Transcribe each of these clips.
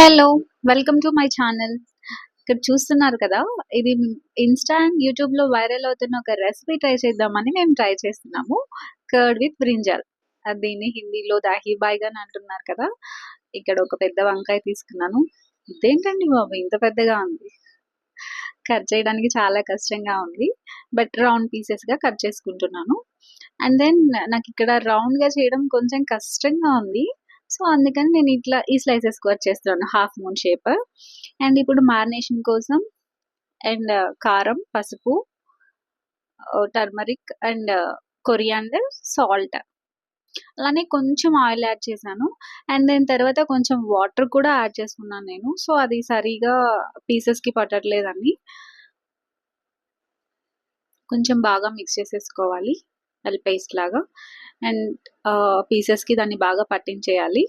Hello welcome to my channel ఇక్కడ చూస్తున్నారు కదా ఇది ఇన్స్టాంట్ యూట్యూబ్లో వైరల్ అవుతున్న ఒక రెసిపీ ట్రై చేద్దామని మేము ట్రై చేస్తున్నాము. కర్డ్ విత్ బ్రింజాల్ దీన్ని హిందీలో దాహి అని అంటున్నారు కదా. ఇక్కడ ఒక పెద్ద వంకాయ తీసుకున్నాను. ఇదేంటండి బాబు ఇంత పెద్దగా ఉంది? కట్ చేయడానికి చాలా కష్టంగా ఉంది. బట్ రౌండ్ పీసెస్గా కట్ చేసుకుంటున్నాను. అండ్ దెన్ నాకు ఇక్కడ రౌండ్గా చేయడం కొంచెం కష్టంగా ఉంది. సో అందుకని నేను ఇట్లా ఈ స్లైసెస్ కట్ చేస్తున్నాను. Half moon shape. అండ్ ఇప్పుడు మారినేషన్ కోసం అండ్ కారం పసుపు టర్మరిక్ అండ్ కొరియాండర్ సాల్ట్. అలానే కొంచెం ఆయిల్ యాడ్ చేశాను. అండ్ దాని తర్వాత కొంచెం వాటర్ కూడా యాడ్ చేసుకున్నాను నేను. సో అది సరిగా పీసెస్కి పట్టట్లేదని కొంచెం బాగా మిక్స్ చేసేసుకోవాలి. అది పేస్ట్ లాగా. అండ్ పీసెస్కి దాన్ని బాగా పట్టించేయాలి.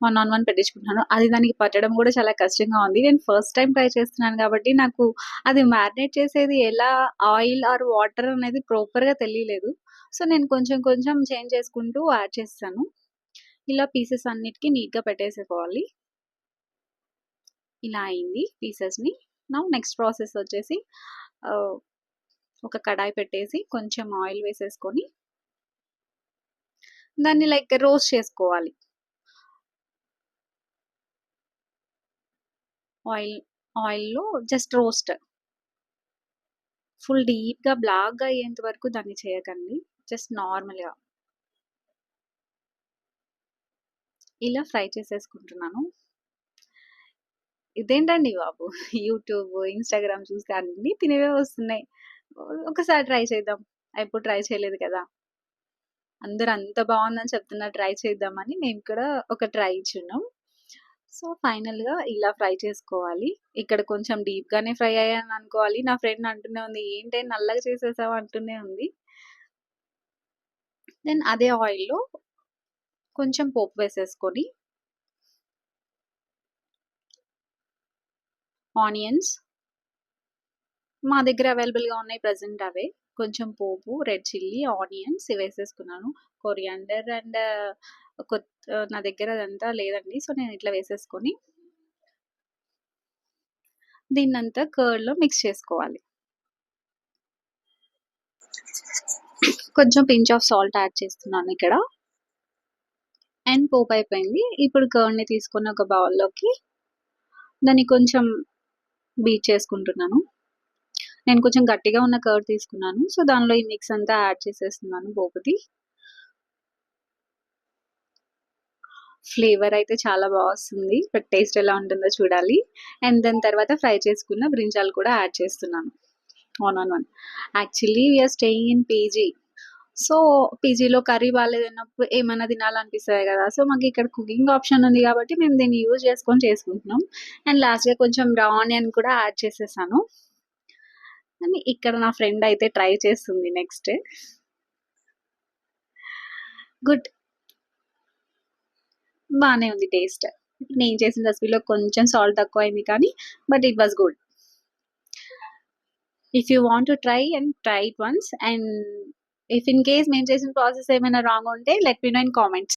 వన్ ఆన్ వన్ పెట్టించుకుంటున్నాను. అది దానికి పట్టడం కూడా చాలా కష్టంగా ఉంది. నేను ఫస్ట్ టైం ట్రై చేస్తున్నాను కాబట్టి నాకు అది మ్యారినేట్ చేసేది ఎలా ఆయిల్ ఆర్ వాటర్ అనేది ప్రాపర్గా తెలియలేదు. సో నేను కొంచెం కొంచెం చేంజ్ చేసుకుంటూ యాడ్ చేస్తాను. ఇలా పీసెస్ అన్నిటికీ నీట్గా పెట్టేసుకోవాలి. ఇలా అయింది పీసెస్ని నా. నెక్స్ట్ ప్రాసెస్ వచ్చేసి ఒక కడాయి పెట్టేసి కొంచెం ఆయిల్ వేసేసుకొని దాన్ని లైక్ రోస్ట్ చేసుకోవాలి. ఆయిల్ ఆయిల్లో జస్ట్ రోస్ట్. ఫుల్ డీప్గా బ్లాక్గా అయ్యేంత వరకు దాన్ని చేయకండి. జస్ట్ నార్మల్గా. ఇలా ఫ్రై చేసేసుకుంటున్నాను. ఇదేంటండి బాబు? యూట్యూబ్ ఇన్స్టాగ్రామ్ చూసి అన్నీ తినేవే వస్తున్నాయి. ఒకసారి ట్రై చేద్దాం. ఎప్పుడు ట్రై చేయలేదు కదా. అందరు అంత బాగుందని చెప్తున్నా ట్రై చేద్దామని మేము కూడా ఒక ట్రై ఇచ్చున్నాం సో ఫైనల్గా ఇలా ఫ్రై చేసుకోవాలి. ఇక్కడ కొంచెం డీప్గానే ఫ్రై అయ్యాను అనుకోవాలి. నా ఫ్రెండ్ అంటూనే ఉంది ఏంటి నల్లగా చేసేసావు? అంటూనే ఉంది. దెన్ అదే ఆయిల్లో కొంచెం పోపు వేసేసుకొని ఆనియన్స్ మా దగ్గర అవైలబుల్గా ఉన్నాయి ప్రజెంట్ అవే. కొంచెం పోపు రెడ్ చిల్లీ ఆనియన్స్ వేసేసుకున్నాను. కొరియాండర్ అండ్ కొత్త నా దగ్గర అదంతా లేదండి. సో నేను ఇట్లా వేసేసుకొని దీన్నంతా కర్డ్లో మిక్స్ చేసుకోవాలి. కొంచెం పించ్ ఆఫ్ సాల్ట్ యాడ్ చేస్తున్నాను ఇక్కడ. అండ్ పోపు అయిపోయింది. ఇప్పుడు కర్డ్ని తీసుకొని ఒక బౌల్లోకి దాన్ని కొంచెం బీట్ చేసుకుంటున్నాను. నేను కొంచెం గట్టిగా ఉన్న కర్డ్ తీసుకున్నాను. సో దానిలో ఈ మిక్స్ అంతా యాడ్ చేసేస్తున్నాను పోపుది ఫ్లేవర్ అయితే చాలా బాగా వస్తుంది. బట్ టేస్ట్ ఎలా ఉంటుందో చూడాలి. అండ్ దాని తర్వాత ఫ్రై చేసుకున్న బ్రింజాలు కూడా యాడ్ చేస్తున్నాను. One on one actually we're staying in PG so పీజీలో కర్రీ బాగాలేదన్నప్పుడు ఏమైనా తినాలనిపిస్తుంది కదా. సో మాకు ఇక్కడ కుకింగ్ ఆప్షన్ ఉంది కాబట్టి మేము దీన్ని యూజ్ చేసుకొని చేసుకుంటున్నాం. అండ్ లాస్ట్గా కొంచెం ఆనియన్ కూడా యాడ్ చేసేసాను. అని ఇక్కడ నా ఫ్రెండ్ అయితే ట్రై చేస్తుంది నెక్స్ట్. గుడ్. బాగానే ఉంది టేస్ట్. ఇప్పుడు నేను చేసిన రెసిపీలో కొంచెం సాల్ట్ తక్కువ అయింది కానీ but it was good. If you want to try and try it once and if in case మేము చేసిన ప్రాసెస్ ఏమైనా రాంగ్ ఉంటే let me know in comments